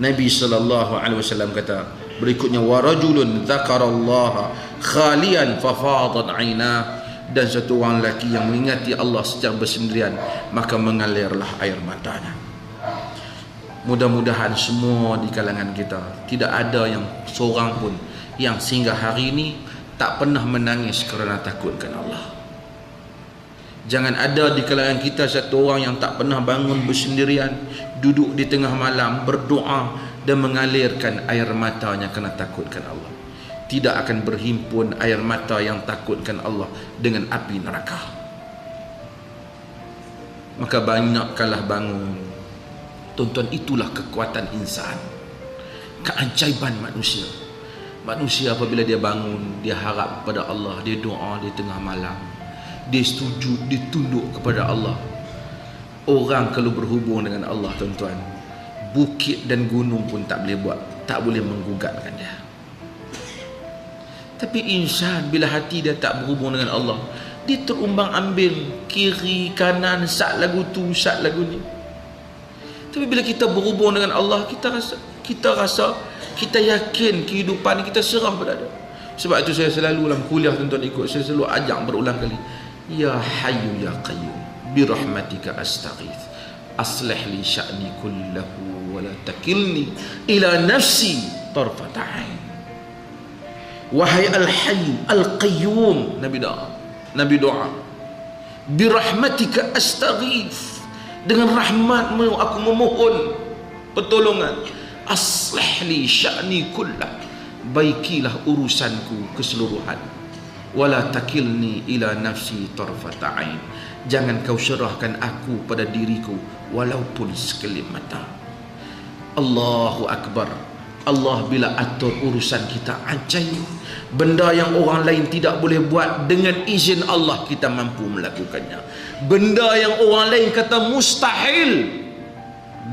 Nabi sallallahu alaihi wasallam kata berikutnya wa rajulun dzakarallaha khalian fafadat ainah dan satu orang lelaki yang mengingati Allah secara bersendirian maka mengalirlah air matanya. Mudah-mudahan semua di kalangan kita tidak ada yang seorang pun yang sehingga hari ini tak pernah menangis kerana takutkan Allah jangan ada di kalangan kita satu orang yang tak pernah bangun bersendirian duduk di tengah malam berdoa dan mengalirkan air matanya kerana takutkan Allah. Tidak akan berhimpun air mata yang takutkan Allah dengan api neraka. Maka banyakkanlah bangun. Tuan-tuan itulah kekuatan insan. Keajaiban manusia. Manusia apabila dia bangun dia harap kepada Allah dia doa di tengah malam dia setuju dia tunduk kepada Allah. Orang kalau berhubung dengan Allah tuan-tuan bukit dan gunung pun tak boleh buat tak boleh menggugatkan dia. Tapi insan bila hati dia tak berhubung dengan Allah dia terumbang ambil kiri kanan sat lagu tu sat lagu ni. Tapi bila kita berhubung dengan Allah kita rasa kita rasa kita yakin kehidupan kita serah pada dia. Sebab itu saya selalu dalam kuliah tuan-tuan ikut saya selalu ajak berulang kali ya hayyu ya qayyum bi rahmatika astaghith. Aslih li sya'ni kullahu wa la takilni ila nafsi tarfat ain wahai al-hayy al-qayyum nabi doa nabi doa. Bi rahmatika astaghith. Dengan rahmatmu aku memohon pertolongan. Aslih li sya'ni kullah baikilah urusanku keseluruhan wala takilni ila nafsi tarfata ain. Jangan kau serahkan aku pada diriku walaupun sekelip mata. Allahu akbar. Allah bila atur urusan kita ajaib benda yang orang lain tidak boleh buat dengan izin Allah kita mampu melakukannya. Benda yang orang lain kata mustahil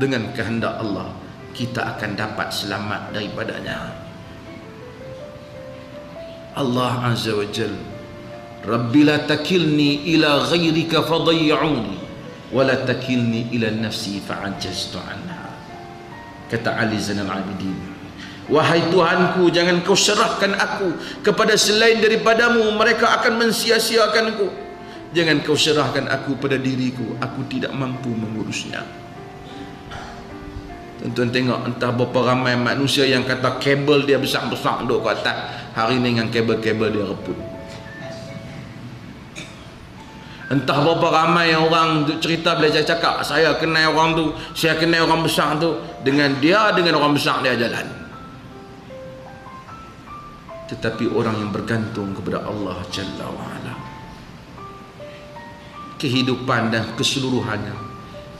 dengan kehendak Allah kita akan dapat selamat daripadanya Allah Azza wa Jal. Rabbi la takilni ila ghairika fadayya'uni wa la takilni ila nafsi fa'ajaztu anha. Kata Ali Zainal Abidin Wahai Tuhanku jangan kau serahkan aku kepada selain daripadamu mereka akan mensia-siakanku. Jangan kau serahkan aku pada diriku aku tidak mampu mengurusnya. Tuan-tuan tengok entah berapa ramai manusia yang kata kabel dia besar-besar duduk ke atas hari ni dengan kabel-kabel dia reput. Entah berapa ramai orang cerita bila saya cakap saya kenal orang tu saya kenal orang besar tu. Dengan dia dengan orang besar dia jalan. Tetapi orang yang bergantung kepada Allah Jalla wa'ala. Kehidupan dan keseluruhannya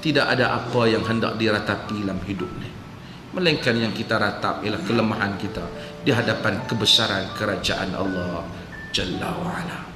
tidak ada apa yang hendak diratapi dalam hidup ni melainkan yang kita ratap ialah kelemahan kita di hadapan kebesaran kerajaan Allah Jalla wa'ala